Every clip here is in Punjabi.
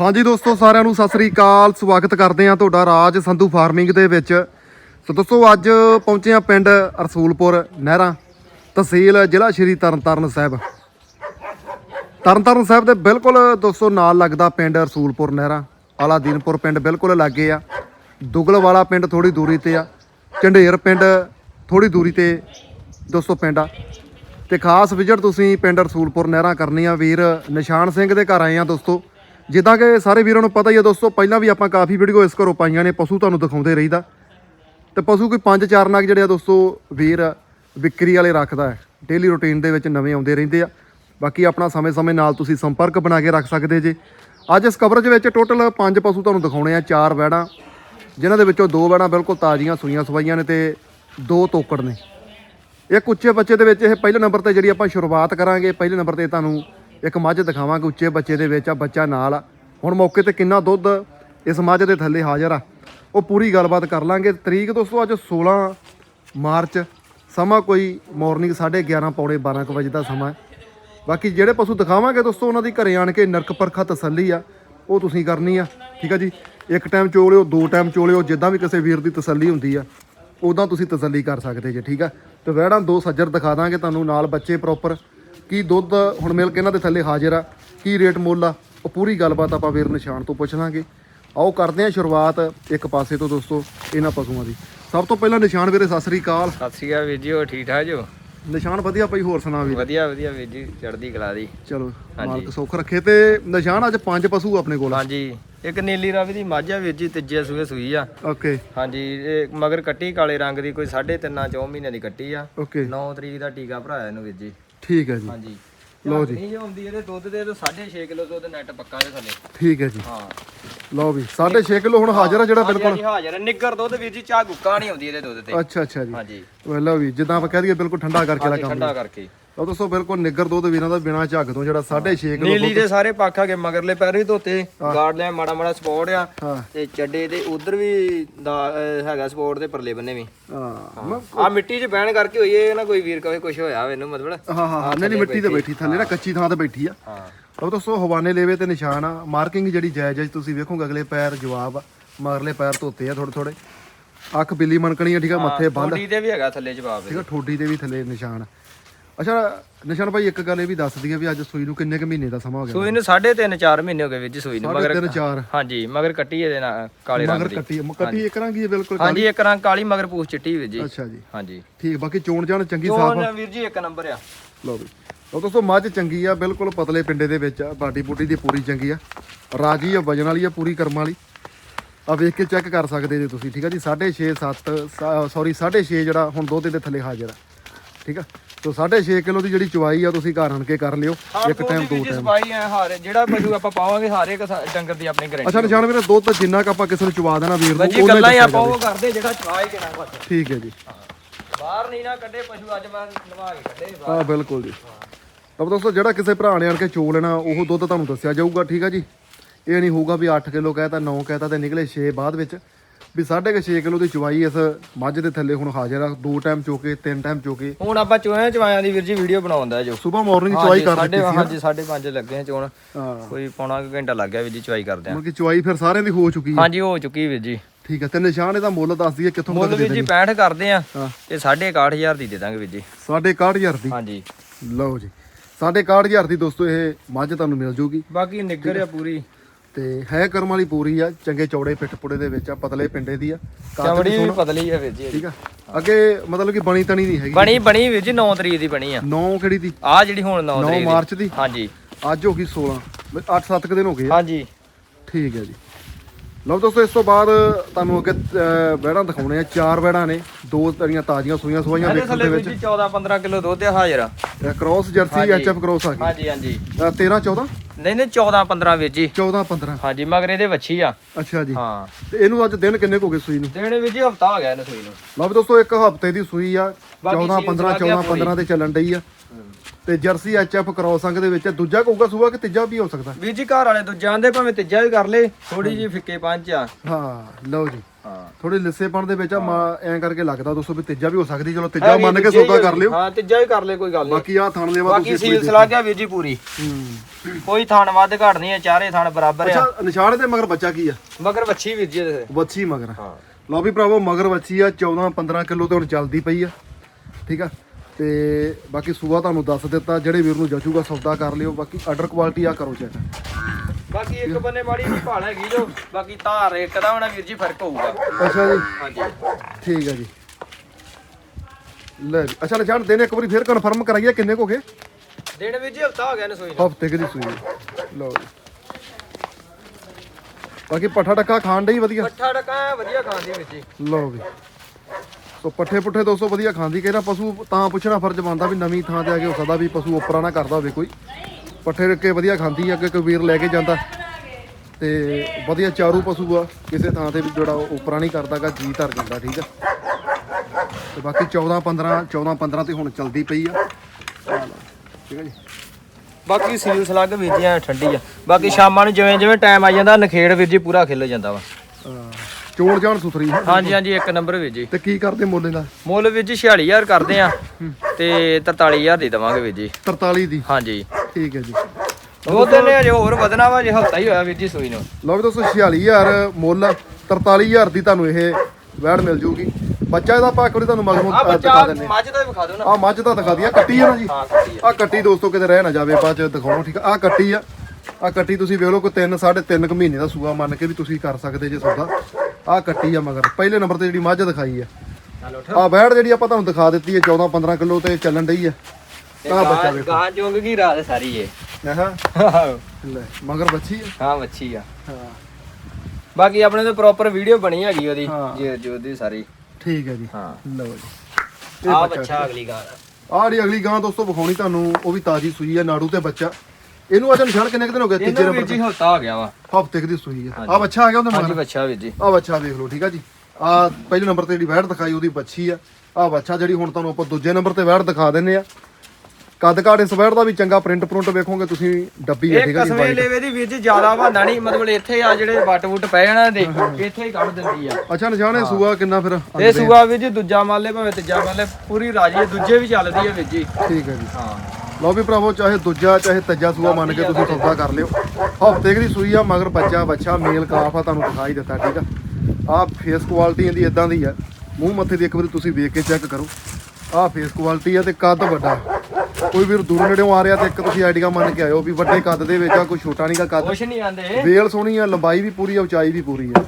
ਹਾਂਜੀ ਦੋਸਤੋ, ਸਾਰਿਆਂ ਨੂੰ ਸਤਿ ਸ੍ਰੀ ਅਕਾਲ। ਸਵਾਗਤ ਕਰਦੇ ਹਾਂ ਤੁਹਾਡਾ ਰਾਜ ਸੰਧੂ ਫਾਰਮਿੰਗ ਦੇ ਵਿੱਚ। ਸੋ ਦੋਸਤੋ, ਅੱਜ ਪਹੁੰਚੇ ਹਾਂ ਪਿੰਡ ਰਸੂਲਪੁਰ ਨਹਿਰਾ ਤਹਿਸੀਲ ਜ਼ਿਲ੍ਹਾ ਸ਼੍ਰੀ ਤਰਨਤਾਰਨ ਸਾਹਿਬ। ਤਰਨਤਾਰਨ ਸਾਹਿਬ ਦੇ ਬਿਲਕੁਲ ਦੋਸਤੋ, ਨਾਲ ਲੱਗਦਾ ਪਿੰਡ ਰਸੂਲਪੁਰ ਨਹਿਰਾ। ਆਲਾਦੀਨਪੁਰ ਪਿੰਡ ਬਿਲਕੁਲ ਲਾਗੇ ਆ। ਦੁਗਲ ਵਾਲਾ ਪਿੰਡ ਥੋੜੀ ਦੂਰੀ ਤੇ ਆ। ਝੰਡੇਰ ਪਿੰਡ ਥੋੜੀ ਦੂਰੀ ਤੇ ਦੋਸਤੋ ਪਿੰਡ ਆ। ਤੇ ਖਾਸ ਵਿਜ਼ਿਟ ਤੁਸੀਂ ਪਿੰਡ ਰਸੂਲਪੁਰ ਨਹਿਰਾ ਕਰਨੀ ਆ। ਵੀਰ ਨਿਸ਼ਾਨ ਸਿੰਘ ਦੇ ਘਰ ਆਏ ਆ ਦੋਸਤੋ। ਜਿੱਦਾਂ ਕਿ ਸਾਰੇ ਵੀਰਾਂ ਨੂੰ ਪਤਾ ਹੀ ਆ ਦੋਸਤੋ, ਪਹਿਲਾਂ ਵੀ ਆਪਾਂ ਕਾਫੀ ਵੀਡੀਓ ਇਸ ਘਰੋਂ ਪਾਈਆਂ ਨੇ, ਪਸ਼ੂ ਤੁਹਾਨੂੰ ਦਿਖਾਉਂਦੇ ਰਹੀਦਾ। ਤੇ ਪਸ਼ੂ ਕੋਈ ਪੰਜ ਚਾਰ ਨਗ ਜਿਹੜੇ ਆ ਦੋਸਤੋ, ਵੀਰ ਵਿਕਰੀ ਵਾਲੇ ਰੱਖਦਾ ਹੈ। ਡੇਲੀ ਰੁਟੀਨ ਦੇ ਵਿੱਚ ਨਵੇਂ ਆਉਂਦੇ ਰਹਿੰਦੇ ਆ। ਬਾਕੀ ਆਪਣਾ ਸਮੇਂ-ਸਮੇਂ ਨਾਲ ਤੁਸੀਂ ਸੰਪਰਕ ਬਣਾ ਕੇ ਰੱਖ ਸਕਦੇ ਜੇ। ਅੱਜ ਇਸ ਕਵਰੇਜ ਵਿੱਚ ਟੋਟਲ ਪੰਜ ਪਸ਼ੂ ਤੁਹਾਨੂੰ ਦਿਖਾਉਣੇ ਆ, ਚਾਰ ਵੈੜਾਂ, ਜਿਨ੍ਹਾਂ ਦੇ ਵਿੱਚੋਂ ਦੋ ਵੈੜਾਂ ਬਿਲਕੁਲ ਤਾਜ਼ੀਆਂ ਸੂਈਆਂ ਸਵਾਈਆਂ ਨੇ ਤੇ ਦੋ ਤੋਕੜ ਨੇ। ਇੱਕ ਉੱਚੇ ਬੱਚੇ ਦੇ ਵਿੱਚ ਇਹ ਪਹਿਲੇ ਨੰਬਰ ਤੇ ਜਿਹੜੀ ਆਪਾਂ ਸ਼ੁਰੂਆਤ ਕਰਾਂਗੇ, ਪਹਿਲੇ ਨੰਬਰ ਤੇ ਤੁਹਾਨੂੰ ਇੱਕ ਮੱਝ ਦਿਖਾਵਾਂਗੇ ਉੱਚੇ ਬੱਚੇ ਦੇ ਵਿੱਚ ਆ, ਬੱਚਾ ਨਾਲ ਆ। ਹੁਣ ਮੌਕੇ ਤੇ ਕਿੰਨਾ ਦੁੱਧ ਇਸ ਮੱਝ ਦੇ ਥੱਲੇ ਹਾਜ਼ਰ ਆ। ਉਹ ਪੂਰੀ ਗੱਲਬਾਤ ਕਰ ਲਾਂਗੇ। ਤਰੀਕ ਦੋਸਤੋ, ਅੱਜ 16 ਮਾਰਚ, ਸਮਾਂ ਕੋਈ ਮਾਰਨਿੰਗ 11:30 ਪੌਣੇ 12 ਕੁ ਵਜੇ ਦਾ ਸਮਾਂ ਹੈ। ਬਾਕੀ ਜਿਹੜੇ ਪਸ਼ੂ ਦਿਖਾਵਾਂਗੇ ਦੋਸਤੋ, ਉਹਨਾਂ ਦੀ ਘਰੇ ਆਣ ਕੇ ਨਰਕ ਪਰਖਾ ਤਸੱਲੀ ਆ। ਉਹ ਤੁਸੀਂ ਕਰਨੀ ਆ, ਠੀਕ ਆ ਜੀ? ਇੱਕ ਟਾਈਮ ਚੋਲਿਓ ਦੋ ਟਾਈਮ ਚੋਲਿਓ ਜਿੱਦਾਂ ਵੀ ਕਿਸੇ ਵੀਰ ਦੀ ਤਸੱਲੀ ਹੁੰਦੀ ਆ, ਉਦਾਂ ਤੁਸੀਂ ਤਸੱਲੀ ਕਰ ਸਕਦੇ ਜੇ, ਠੀਕ ਆ? ਤੇ ਵਹਿੜਾਂ ਦੋ ਸੱਜਰ ਦਿਖਾ ਦਾਂਗੇ ਤੁਹਾਨੂੰ, ਨਾਲ ਬੱਚੇ ਪ੍ਰੋਪਰ ਕੀ ਦੁੱਧ ਹੁਣ ਮਿਲ ਕੇ ਇਹਨਾਂ ਦੇ ਥੱਲੇ ਹਾਜ਼ਰ ਆ? ਕੀ ਰੇਟ ਮੁੱਲ ਆ? ਉਹ ਪੂਰੀ ਗੱਲਬਾਤ ਆਪਾਂ ਵੀਰ ਨਿਸ਼ਾਨ ਤੋਂ ਪੁੱਛ ਲਾਂਗੇ। ਆਓ ਕਰਦੇ ਹਾਂ ਸ਼ੁਰੂਆਤ ਇੱਕ ਪਾਸੇ ਤੋਂ ਦੋਸਤੋ ਇਹਨਾਂ ਪਸ਼ੂਆਂ ਦੀ। ਸਭ ਤੋਂ ਪਹਿਲਾਂ ਨਿਸ਼ਾਨ ਵੀਰੇ ਸਤਿ ਸ੍ਰੀ ਅਕਾਲ। ਸਤਿ ਸ਼੍ਰੀ ਅਕਾਲ ਵੀਰ ਜੀ ਹੋਰ ਠੀਕ ਠਾਕ ਜੋ? ਨਿਸ਼ਾਨ ਵਧੀਆ ਪਈ ਹੋਰ ਸੁਣਾ ਵੀਰ? ਵਧੀਆ ਵਧੀਆ ਵੀਰ ਜੀ ਚੜ੍ਹਦੀ ਕਲਾ ਦੀ। ਚਲੋ। ਮਾਲਕ ਸੁੱਖ ਰੱਖੇ ਤੇ ਨਿਸ਼ਾਨ ਅੱਜ ਪੰਜ ਪਸ਼ੂ ਆਪਣੇ ਕੋਲ ਹਾਂਜੀ ਇੱਕ ਨੀਲੀ ਰਾਵੀ ਦੀ ਮੱਝ ਵੀਰ ਜੀ ਤੀਜੇ ਸੂਏ ਸੂਈ ਆ। ਓਕੇ। ਹਾਂਜੀ ਇਹ ਮਗਰ ਕੱਟੀ ਕਾਲੇ ਰੰਗ ਦੀ ਕੋਈ 3.5 4 ਮਹੀਨਿਆਂ ਦੀ ਕੱਟੀ ਆ। ਓਕੇ। 9 ਤਰੀਕ ਦਾ ਟੀਕਾ ਭਰਾਇਆ ਇਹਨੂੰ ਵੀਰ ਜੀ। ਠੀਕ ਹੈ ਜੀ। ਹਾਂਜੀ। ਲਓ ਜੀ। ਨਹੀਂ ਹੁੰਦੀ ਇਹਦੇ ਦੁੱਧ ਦੇ 6.5 ਕਿਲੋ ਦੁੱਧ ਨੈਟ ਪੱਕਾ ਦੇ ਥੱਲੇ। ਠੀਕ ਹੈ ਜੀ। ਹਾਂ। ਲਓ ਵੀ 6.5 ਕਿਲੋ ਹੁਣ ਹਾਜ਼ਰ ਆ ਜਿਹੜਾ ਬਿਲਕੁਲ। ਹਾਂਜੀ, ਹਾਜ਼ਰ ਹੈ ਨਿੱਗਰ ਦੁੱਧ ਵੀਰ ਜੀ ਚਾਹ ਗੁੱਕਾ ਨਹੀਂ ਆਉਂਦੀ ਇਹਦੇ ਦੁੱਧ ਤੇ। ਅੱਛਾ ਅੱਛਾ ਜੀ। ਹਾਂਜੀ। ਉਹ ਲਓ ਵੀ ਜਿੱਦਾਂ ਆਪਾਂ ਕਹਿ ਦਈਏ ਬਿਲਕੁਲ ਠੰਡਾ ਕਰਕੇ ਦਾ ਕੰਮ ਠੰਡਾ ਕਰਕੇ। ਉਹ ਦੱਸੋ ਬਿਲਕੁਲ ਨਿੱਗਰ ਦੁੱਧ ਵੀਰਾਂ ਦਾ ਬਿਨਾ ਝੱਗ ਤੋਂ ਜਿਹੜਾ 6.5 ਕਿਲੋ ਨੀਲੀ ਦੇ ਸਾਰੇ ਪੱਖ ਹੈਗੇ ਮਗਰਲੇ ਪੈਰ ਵੀ ਧੋਤੇ ਗਾਰਡ ਲਿਆ ਮਾੜਾ ਮਾੜਾ ਸਪੋਰਟ ਆ। ਤੇ ਚੱਡੇ ਦੇ ਉਧਰ ਵੀ ਦਾ ਹੈਗਾ ਸਪੋਰਟ ਦੇ ਪਰਲੇ ਬੰਨੇ ਵੀ। ਹਾਂ। ਆ ਮਿੱਟੀ 'ਚ ਬਹਿਣ ਕਰਕੇ ਹੋਈ ਇਹ ਨਾ ਕੋਈ ਵੀਰ ਕਹੇ ਕੁਝ ਹੋਇਆ ਮੈਨੂੰ ਮਤਲਬ। ਹਾਂ ਹਾਂ ਨਹੀਂ ਨਹੀਂ ਮਿੱਟੀ ਤੇ ਬੈਠੀ। ਥੱਲੇ ਨਾ ਕੱਚੀ ਥਾਂ ਤੇ ਬੈਠੀ ਆ। ਹਾਂ। ਉਹ ਦੱਸੋ ਹਵਾਨੇ ਲੇਵੇ ਤੇ ਨਿਸ਼ਾਨ ਆ। ਮਾਰਕਿੰਗ ਜਿਹੜੀ ਜਾਇਜ਼ ਹੈ ਤੁਸੀਂ ਵੇਖੋਗੇ ਅਗਲੇ ਪੈਰ ਜਵਾਬ ਆ। ਮਗਰਲੇ ਪੈਰ ਧੋਤੇ ਆ ਥੋੜੇ ਥੋੜੇ ਅੱਖ ਬਿੱਲੀ ਮਣਕਣੀ ਆ ਠੀਕ ਆ ਮੱਥੇ ਬੰਦ। ਬੋਡੀ ਤੇ ਵੀ ਹੈਗਾ ਥੱਲੇ ਜਵਾਬ ਠੀਕ ਆ ਠੋਡੀ ਦੇ ਵੀ ਥੱਲੇ ਨਿਸ਼ਾਨ ਅੱਛਾ ਨਿਸ਼ਾਨ ਭਾਈ ਇੱਕ ਗੱਲ ਇਹ ਵੀ ਦੱਸ ਦਈਏ ਵੀ ਅੱਜ ਸੂਈ ਨੂੰ ਕਿੰਨੇ ਕੁ ਮਹੀਨੇ ਦਾ ਸਮਾਂ ਹੋ ਗਿਆ? ਸੂਈ ਨੂੰ 3.5 4 ਮਹੀਨੇ ਹੋ ਗਏ ਜੀ ਸੂਈ ਨੂੰ ਮਗਰ ਤਿੰਨ ਚਾਰ। ਹਾਂਜੀ ਮਗਰ ਕੱਟੀ ਇਹਦੇ ਨਾਲ ਕਾਲੇ ਰੰਗ ਮਗਰ ਦੀ। ਕੱਟੀ ਕੱਟੀ ਇੱਕ ਰੰਗੀ ਹੈ ਬਿਲਕੁਲ ਹਾਂਜੀ ਇੱਕ ਰੰਗ ਕਾਲੀ ਮਗਰ ਪੂਛ ਚਿੱਟੀ ਵੀਰ ਜੀ। ਅੱਛਾ ਜੀ। ਹਾਂਜੀ। ਠੀਕ ਬਾਕੀ ਚੋਣ ਜਾਣ ਚੰਗੀ ਸਾਫ਼ ਚੋਣ ਵੀਰ ਜੀ ਇੱਕ ਨੰਬਰ ਆ। ਲਓ ਵੀ ਉਹ ਦੋਸਤੋ ਮੱਝ ਚੰਗੀ ਆ ਬਿਲਕੁਲ ਪਤਲੇ ਪਿੰਡੇ ਦੇ ਵਿੱਚ ਆ ਬਾਡੀ ਬੂਟੀ ਦੀ ਪੂਰੀ ਚੰਗੀ ਆ। ਰਾਜੀ ਆ ਵਜਨ ਵਾਲੀ ਆ ਪੂਰੀ ਕਰਮ ਵਾਲੀ। ਆ ਵੇਖ ਕੇ ਚੈੱਕ ਕਰ ਸਕਦੇ ਜੇ ਤੁਸੀਂ ਠੀਕ ਆ ਜੀ? 6.5 7 ਸੌਰੀ 6.5 ਜਿਹੜਾ ਹੁਣ ਦੁੱਧ ਦੇ ਥੱਲੇ ਹਾਜ਼ਰ ਆ। ਠੀਕ ਆ? ਤੋ 6.5 ਕਿਲੋ ਦੀ ਜਿਹੜੀ ਚੁਆਈ ਆ ਤੁਸੀਂ ਘਰ ਆਣ ਕੇ ਕਰ ਲਿਓ। ਇੱਕ ਟਾਈਮ ਦੋ ਜੀ ਸਫ਼ਾਈ ਆ ਹਾਰੇ ਜਿਹੜਾ ਪਸ਼ੂ ਆਪਾਂ ਪਾਵਾਂਗੇ ਹਾਰੇ ਇੱਕ ਡੰਗਰ ਦੀ ਆਪਣੀ ਗਰੰਟੀ ਅੱਛਾ ਨਿਸ਼ਾਨ ਵੀਰੇ ਦੁੱਧ ਜਿੰਨਾ ਕ ਆਪਾਂ ਕਿਸੇ ਨੂੰ ਚੁਵਾ ਦੇਣਾ ਵੀਰ ਨੂੰ ਜੀ ਉਹਨੇ ਗੱਲਾਂ ਹੀ ਆਪਾਂ। ਉਹ ਕਰਦੇ ਜਿਹੜਾ ਚਵਾ ਹੀ ਦੇਣਾ ਬਸ। ਠੀਕ ਹੈ ਜੀ। ਬਾਹਰ ਨਹੀਂ ਨਾ ਕੱਢੇ ਪਸ਼ੂ ਅੱਜ ਮੈਂ ਨਵਾ ਕੇ ਕੱਢੇ ਹਾਂ ਬਿਲਕੁਲ ਜੀ। ਤਾਂ ਦੋਸਤੋ ਜਿਹੜਾ ਕਿਸੇ ਭਰਾ ਨੇ ਆਣ ਕੇ ਚੋ ਲੈਣਾ ਉਹ ਦੁੱਧ ਤੁਹਾਨੂੰ ਦੱਸਿਆ ਜਾਊਗਾ ਠੀਕ ਆ ਜੀ। ਇਹ ਨਹੀਂ ਹੋਊਗਾ ਵੀ 8 ਕਿਲੋ ਕਹਿਤਾ 9 ਕਹਿਤਾ ਤੇ ਨਿਕਲੇ 6 ਬਾਅਦ ਵਿੱਚ। ਵੀ 6.5 ਕਿਲੋ ਦੀ ਚੁਵਾਈ ਇਸ ਮੱਝ ਦੇ ਥੱਲੇ ਹੁਣ ਹਾਜ਼ਰ ਆ ਦੋ ਟਾਈਮ ਚੋਕੇ ਤਿੰਨ ਟਾਈਮ ਚੋਕੇ ਹੁਣ ਆਪਾਂ ਚੋਇਆ ਚਵਾਇਆਂ ਦੀ ਵੀਰ ਜੀ ਵੀਡੀਓ ਬਣਾਉਂਦਾ ਜੋ। ਸਵੇਰ ਮਾਰਨਿੰਗ ਚੁਵਾਈ ਕਰ ਦਿੱਤੀ ਸੀ ਹਾਂਜੀ 5:30 ਲੱਗੇ ਆ ਚੋਣ। ਹਾਂ। ਕੋਈ ਪੌਣਾ ਘੰਟਾ ਲੱਗ ਗਿਆ ਵੀਰ ਜੀ ਚਵਾਈ ਕਰਦੇ ਆ ਮਤਲਬ ਕਿ ਚੁਵਾਈ ਫਿਰ ਸਾਰਿਆਂ ਦੀ ਹੋ ਚੁੱਕੀ ਹੈ। ਹਾਂਜੀ ਹੋ ਚੁੱਕੀ ਵੀਰ ਜੀ। ਠੀਕ ਹੈ ਤੇ ਨਿਸ਼ਾਨ ਇਹਦਾ ਮੁੱਲ ਦੱਸ ਦਈਏ ਕਿੱਥੋਂ ਮੁੱਲ ਵੀਰ ਜੀ 65 ਕਰਦੇ ਆ। ਤੇ 6.5000 ਦੀ ਦੇ ਦਾਂਗੇ ਵੀਰ ਜੀ। 6.5000 ਦੀ? ਹਾਂਜੀ। ਲਓ ਜੀ। 6.5000 ਦੀ ਦੋਸਤੋ ਇਹ ਮੱਝ ਤੁਹਾਨੂੰ ਮਿਲ ਜੂਗੀ। ਬਾਕੀ ਨਿੱਗਰ ਆ ਪੂਰੀ। ਤੇ ਹੈ ਕਰਮ ਵਾਲੀ ਪੂਰੀ ਆ ਚੰਗੇ ਚੌੜੇ ਪਿੱਠ ਪੁੜੇ ਦੇ ਵਿੱਚ ਆ ਪਤਲੇ ਪਿੰਡੇ ਦੀ ਆ। ਕੱਦ ਵੀ ਚਮੜੀ ਵੀ ਸੋਹਣਾ। ਪਤਲੀ ਆ ਵੀਰ ਜੀ ਇਹਦੀ। ਠੀਕ ਆ? ਅੱਗੇ ਮਤਲਬ ਕਿ ਬਣੀ ਤਣੀ ਨਹੀਂ ਹੈਗੀ। ਬਣੀ ਬਣੀ ਵੀਰ ਜੀ 9 ਤਰੀਕ ਦੀ ਬਣੀ ਆ। 9 ਕਿਹੜੀ ਦੀ? ਆ ਜਿਹੜੀ ਹੁਣ 9 9 ਤਰੀਕ ਦੀ। ਮਾਰਚ ਦੀ? ਹਾਂਜੀ। ਅੱਜ ਹੋ ਗਈ 16 8-7 ਦਿਨ ਹੋ ਗਏ ਆ। ਹਾਂਜੀ। ਠੀਕ ਹੈ ਜੀ। ਲਓ ਦੋਸਤੋ ਇਸ ਤੋਂ ਬਾਅਦ ਤੁਹਾਨੂੰ ਅੱਗੇ ਅਹ, ਦਿਖਾਉਣੇ ਆ। ਚਾਰ ਵਹਿੜਾਂ ਨੇ। ਦੋ ਤਰੀਆਂ ਤਾਜ਼ੀਆਂ ਸੂਈਆਂ ਸੂਈਆਂ ਇਹਦੇ ਵੇਖਣ ਥੱਲੇ ਦੇ ਵੀਰ ਵਿੱਚ ਜੀ 14 15 ਕਿਲੋ ਦੁੱਧ ਆ ਹਾਜ਼ਰ। ਆ ਕ੍ਰੋਸ ਜਰਸੀ ਹਾਂਜੀ। ਐਚਐਫ ਕ੍ਰੋਸ ਆ ਗਈ। ਹਾਂਜੀ ਹਾਂਜੀ। ਅਹ, 13 14 ਨਹੀਂ ਨਹੀਂ 14 15 ਵੀਰ ਜੀ। 14 15 ਹਾਂਜੀ ਮਗਰ ਇਹਦੇ ਵੱਛੀ ਆ। ਅੱਛਾ ਜੀ। ਹਾਂ। ਤੇ ਇਹਨੂੰ ਅੱਜ ਦਿਨ ਕਿੰਨੇ ਹੋ ਗਏ ਸੂਈ ਨੂੰ? ਦੇਣੇ ਵੀਰ ਜੀ ਹਫਤਾ ਹੋ ਗਿਆ ਇਹਨੂੰ ਸੂਈ ਨੂੰ। ਲਓ ਵੀ ਦੋਸਤੋ ਇੱਕ ਹਫ਼ਤੇ ਦੀ ਸੂਈ ਆ। ਬਾਕੀ 14 ਸੀਲ 15 ਸਵਾ 14 ਕੇ ਪੂਰੀ। 15 ਤੇ ਚੱਲਣ ਡਈ ਆ। ਤੇ ਜਰਸੀ ਐਚਐਫ ਕ੍ਰੋਸ ਅੰਗ ਦੇ ਵਿੱਚ। ਦੂਜਾ ਕਹੂਗਾ ਸੂਆ ਕਿ ਤੀਜਾ ਵੀ ਹੋ ਸਕਦਾ? ਵੀਰ ਜੀ ਘਰ ਵਾਲੇ ਤੋਂ ਜਾਂਦੇ ਭਾਵੇਂ ਤੀਜਾ ਵੀ ਕਰ ਲੇ ਥੋੜੀ ਜੀ ਫਿੱਕੇ ਪੰਜ ਆ। ਹਾਂ ਲਓ ਜੀ। ਹਾਂ। ਥੋੜੀ ਲਿੱਸੇਪਣ ਦੇ ਵਿੱਚ ਆ ਐਂ ਕਰਕੇ ਲੱਗਦਾ ਦੋਸਤੋ ਵੀ ਤੀਜਾ ਵੀ ਹੋ ਸਕਦੀ ਚਲੋ ਤੀਜਾ ਮੰਨ ਕੇ ਸੌਦਾ ਕਰ ਲਿਓ। ਹਾਂ ਤੀਜਾ ਵੀ ਕਰ ਲੈ ਕੋਈ ਗੱਲ ਨਹੀਂ ਬਾਕੀ ਆ ਥਣ ਲੈਵਾ ਬਾਕੀ ਤੁਸੀਂ ਸੀਲ ਸਲਾ ਗਿਆ ਵੀਰ ਜੀ ਪੂਰੀ? ਹੂੰ। ਕੋਈ ਥਣ ਵੱਧ ਘਟ ਨਹੀਂ ਹੈ ਚਾਰੇ ਥਣ ਬਰਾਬਰ ਆ। ਅੱਛਾ ਨਿਸ਼ਾਨ ਤੇ ਮਗਰ ਬੱਚਾ ਕੀ ਆ? ਮਗਰ ਵੱਛੀ ਵੀਰ ਜੀ ਇਹਦੇ ਵੱਛੀ ਮਗਰ ਹਾਂ। ਲਓ ਵੀ ਭਰਾਵੋ ਮਗਰ ਵੱਛੀ ਆ 14 15 ਕਿਲੋ ਤੇ ਹੁਣ ਚੱਲਦੀ ਪਈ ਆ। ਠੀਕ ਆ? ਤੇ ਬਾਕੀ ਸੂਆ ਤੁਹਾਨੂੰ ਦੱਸ ਦਿੱਤਾ ਜਿਹੜੇ ਵੀਰ ਨੂੰ ਜਚੂਗਾ ਸੌਦਾ ਕਰ ਲਿਓ। ਬਾਕੀ ਆਰਡਰ ਕੁਆਲਿਟੀ ਆ ਕਰੋ ਚੈੱਕ ਬਾਕੀ ਇੱਕ ਬੰਨੇ ਮਾੜੀ ਜੀ ਭਾਲ ਹੈਗੀ ਜੋ ਬਾਕੀ ਧਾਰ ਇੱਕ ਦਾ ਹੋਣਾ ਵੀਰ ਜੀ ਫ਼ਰਕ ਹੋਊਗਾ। ਅੱਛਾ ਜੀ। ਹਾਂਜੀ। ਠੀਕ ਆ ਜੀ। ਲੈ ਅੱਛਾ ਨਿਸ਼ਾਨ ਦਿਨ ਇੱਕ ਵਾਰੀ ਫੇਰ ਕਨਫਰਮ ਕਰਾਈਏ ਕਿੰਨੇ ਕੁ ਹੋ ਗਏ? ਦਿਨ ਵੀਰ ਜੀ ਹਫਤਾ ਹੋ ਗਿਆ ਨੇ ਸੋਈ ਨੂੰ। ਹਫ਼ਤੇ ਕੁ ਦੀ ਸੂਈ ਆ। ਲਓ ਜੀ। ਬਾਕੀ ਪੱਠਾ ਟੱਕਾ ਖਾਣ ਡਈ ਵਧੀਆ? ਪੱਠਾ ਡਕਾ ਵਧੀਆ ਖਾਂਦੀ ਵੀਰ ਜੀ। ਲਓ ਵੀ ਸੋ ਪੱਠੇ ਪੁੱਠੇ ਦੋਸਤੋ ਵਧੀਆ ਖਾਂਦੀ ਕਿਹੜਾ ਪਸ਼ੂ ਤਾਂ ਪੁੱਛਣਾ ਫਰਜ਼ ਬਣਦਾ ਵੀ ਨਵੀਂ ਥਾਂ ਤੇ ਆ ਕੇ ਹੋ ਸਕਦਾ ਵੀ ਪਸ਼ੂ ਉਪਰਾ ਨਾ ਕਰਦਾ ਹੋਵੇ ਕੋਈ। ਪੱਠੇ ਰੱਕੇ ਵਧੀਆ ਖਾਂਦੀ ਆ ਅੱਗੇ ਕੋਈ ਵੀਰ ਲੈ ਕੇ ਜਾਂਦਾ। ਤੇ ਵਧੀਆ ਚਾਰੂ ਪਸ਼ੂ ਆ ਕਿਸੇ ਥਾਂ ਤੇ ਵੀ ਜਿਹੜਾ ਉਹ ਉਪਰਾ ਨਹੀਂ ਕਰਦਾਗਾ ਜੀ ਧਰ ਜਾਂਦਾ ਠੀਕ ਆ। ਤੇ ਬਾਕੀ 14 15 14 15 ਤੇ ਹੁਣ ਚਲਦੀ ਪਈ ਆ। ਠੀਕ ਜੀ। ਬਾਕੀ ਸੀਲ ਸਲੱਗ ਵੀਰ ਜੀ ਐਂ ਠੰਡੀ ਆ। ਬਾਕੀ ਸ਼ਾਮਾਂ ਨੂੰ ਜਿਵੇਂ ਜਿਵੇਂ ਟਾਈਮ ਆ ਜਾਂਦਾ ਨਖੇੜ ਵੀਰ ਜੀ ਪੂਰਾ ਖਿੱਲ ਜਾਂਦਾ ਵਾ। ਚੋਣ ਜਾਣ ਸੁਥਰੀ ਹੈ। ਹਾਂਜੀ ਹਾਂਜੀ ਇੱਕ ਨੰਬਰ ਵੀਰ ਜੀ। ਤੇ ਕੀ ਕਰਦੇ ਮੁੱਲ ਇਹਦਾ ਮੁੱਲ ਵੀਰ ਜੀ 46000 ਕਰਦੇ ਆ ਤੇ 43000 ਦੇ ਦੇਵਾਂਗੇ ਵੀਰ ਜੀ। 43 ਦੀ? ਹਾਂਜੀ। ਠੀਕ ਹੈ ਜੀ। ਉਹਦੇ ਨੇ ਅਜੇ ਹੋਰ ਵਧਣਾ ਵਾ ਜੇ ਹਫਤਾ ਹੀ ਹੋਇਆ ਵੀਰ ਜੀ ਸੂਈ ਨੂੰ। ਲਓ ਵੀ ਦੋਸਤੋ 46000 ਮੁੱਲ 43000 ਦੀ ਤੁਹਾਨੂੰ ਇਹ ਵੈੜ ਮਿਲ ਜੂਗੀ। ਬੱਚਾ ਇਹਦਾ ਆਪਾਂ ਇੱਕ ਵਾਰੀ ਤੁਹਾਨੂੰ ਮਗਰੋਂ ਆ ਅਹ, ਬੱਚਾ ਦਿਖਾ ਦਿੰਦੇ ਮੱਝ ਦਾ ਵੀ ਵਿਖਾ ਦਿਓ ਨਾ। ਆ ਮੱਝ ਤਾਂ ਦਿਖਾ ਦਿਆ ਕੱਟੀ ਆ ਨਾ ਜੀ। ਹਾਂ ਕੱਟੀ ਆ। ਕੱਟੀ ਦੋਸਤੋ ਕਿਤੇ ਰਹਿ ਨਾ ਜਾਵੇ ਬਾਅਦ ਚ ਦਿਖਾਉਣੋ ਠੀਕ ਆ? ਕੱਟੀ ਆ ਆ ਕੱਟੀ ਤੁਸੀਂ ਵੇਖ ਲਓ ਕੋਈ 3 3.5 ਕੁ ਮਹੀਨੇ ਦਾ ਸੂਆ ਮੰਨ ਕੇ ਵੀ ਤੁਸੀਂ ਕਰ ਸਕਦੇ ਜੇ ਸੌਦਾ। ਆ ਕੱਟੀ ਆ ਮਗਰ ਪਹਿਲੇ ਨੰਬਰ ਤੇ ਜਿਹੜੀ ਮੱਝ ਦਿਖਾਈ ਆ। ਆ ਵੈੜ ਜਿਹੜੀ ਆਪਾਂ ਤੁਹਾਨੂੰ ਦਿਖਾ ਦਿੱਤੀ ਹੈ 14 15 ਕਿਲੋ ਤੇ ਚੱਲਣ ਡਈ ਆ। ਆ ਬੱਚਾ ਵੇਖੋ। ਗਾਂ ਚੋਂਗ ਕੀ ਰਾਤ ਸਾਰੀ ਏ। ਆਹਾਂ। ਲੈ ਮਗਰ ਬੱਚੀ ਆ। ਹਾਂ ਮੱਛੀ ਆ। ਹਾਂ। ਬਾਕੀ ਆਪਣੇ ਤੇ ਪ੍ਰੋਪਰ ਵੀਡੀਓ ਬਣੀ ਹੈਗੀ ਉਹਦੀ ਹਾਂ। ਜੀ ਜੋ ਦੀ ਸਾਰੀ। ਠੀਕ ਹੈ ਜੀ। ਹਾਂ। ਲਓ ਜੀ। ਆ ਬੱਚਾ ਅਗਲੀ ਗਾਂ ਦਾ। ਆਹ ਜਿਹੜੀ ਅਗਲੀ ਗਾਂ ਦੋਸਤੋ ਵਿਖਾਉਣੀ ਤੁਹਾਨੂੰ ਉਹ ਵੀ ਤਾਜੀ ਸੂਈ ਹੈ ਨਾੜੂ ਤੇ ਬੱਚਾ। ਇਹਨੂੰ ਅਜਾ ਨਿਸ਼ਾਨ ਕਿੰਨੇ ਕੁ ਦਿਨ ਹੋ ਗਏ? ਤੀਜੇ ਇਹਨੂੰ ਨੰਬਰ ਜੀ ਹਫਤਾ ਹੋ ਗਿਆ ਵਾ। ਹਫ਼ਤੇ ਦੀ ਸੂਈ ਹੈ। ਆ ਬੱਚਾ ਆ ਗਿਆ ਉਹਦੇ ਹਾਂਜੀ ਮਗਰ? ਬੱਚਾ ਵੀਰ ਜੀ। ਆ ਬੱਚਾ ਵੇਖ ਲਓ ਠੀਕ ਆ ਜੀ। ਆ ਪਹਿਲੇ ਨੰਬਰ ਤੇ ਜਿਹੜੀ ਵੈੜ ਦਿਖਾਈ ਉਹਦੀ ਬੱਚੀ ਆ। ਆ ਬੱਚਾ ਜਿਹੜੀ ਹੁਣ ਤੁਹਾਨੂੰ ਆਪਾਂ ਦੂਜੇ ਨੰਬਰ ਤੇ ਵੈੜ ਦਿਖਾ ਦਿੰਨੇ ਆ। ਕੱਦ ਕਾਠ ਇਸ ਦਾ ਵੀ ਚੰਗਾ ਪ੍ਰਿੰਟ ਪ੍ਰਿੰਟ ਵੇਖੋਗੇ ਤੁਸੀਂ ਡੱਬੀ ਹੈ ਠੀਕ ਆ ਜੀ ਕਸਮੇ। ਲੇਵੇ ਦੀ ਜੀ ਜ਼ਿਆਦਾ ਵਾਧਾ ਨਹੀਂ ਮਤਲਬ ਇੱਥੇ ਆ ਜਿਹੜੇ ਵੱਟ ਵੁੱਟ ਪਏ ਜਾਣਾ ਦੇ ਇੱਥੇ ਹੀ ਕੱਢ ਦਿੰਦੀ ਆ। ਅੱਛਾ ਨਿਸ਼ਾਨ ਸੂਆ ਕਿੰਨਾ ਫਿਰ? ਇਹ ਸੂਆ ਵੀਰ ਜੀ ਦੂਜਾ ਮਾਲੇ ਭਾਵੇਂ ਤੀਜਾ ਮਾਲੇ ਪੂਰੀ ਰਾਜੀ ਹੈ ਦੂਜੇ ਵੀ ਚੱਲਦੀ ਹੈ ਵੀਰ ਜੀ ਠੀਕ ਹੈ ਜੀ। ਹਾਂ। ਲਓ ਵੀ ਭਰਾਵੋ ਚਾਹੇ ਦੂਜਾ ਚਾਹੇ ਤੀਜਾ ਸੂਆ ਮੰਨ ਕੇ ਤੁਸੀਂ ਸੌਦਾ ਕਰ ਲਿਓ। ਹਫ਼ਤੇ ਦੀ ਸੂਈ ਆ ਮਗਰ ਬੱਚਾ ਬੱਚਾ ਮੇਲ ਕਾਫ ਆ ਤੁਹਾਨੂੰ ਦਿਖਾਈ ਦਿੱਤਾ ਠੀਕ ਆ। ਆ ਫੇਸ ਕੁਆਲਿਟੀ ਇਹਦੀ ਇਦਾਂ ਦੀ ਆ। ਮੂੰਹ ਮੱਥੇ ਦੀ ਇੱਕ ਵਾਰੀ ਤੁਸੀਂ ਵੇਖ ਕੇ ਚੈੱਕ ਕਰੋ। ਆ ਫੇਸ ਕੁਆਲਿਟੀ ਆ ਤੇ ਕੱਦ ਵੱਡਾ। ਕੋਈ ਵੀਰ ਦੂਰ ਨੇੜਿਓਂ ਆ ਰਿਹਾ ਤੇ ਇੱਕ ਤੁਸੀਂ ਆਈਡੀਆ ਮੰਨ ਕੇ ਆਇਓ ਵੀ ਵੱਡੇ ਕੱਦ ਦੇ ਵਿੱਚ ਆ ਕੋਈ ਛੋਟਾ ਨਹੀਂਗਾ ਕੱਦ। ਕੁਛ ਨਹੀਂ ਆਂਦੇ। ਵੇਲ ਸੋਹਣੀ ਆ ਲੰਬਾਈ ਵੀ ਪੂਰੀ ਆ ਉਚਾਈ ਵੀ ਪੂਰੀ ਆ।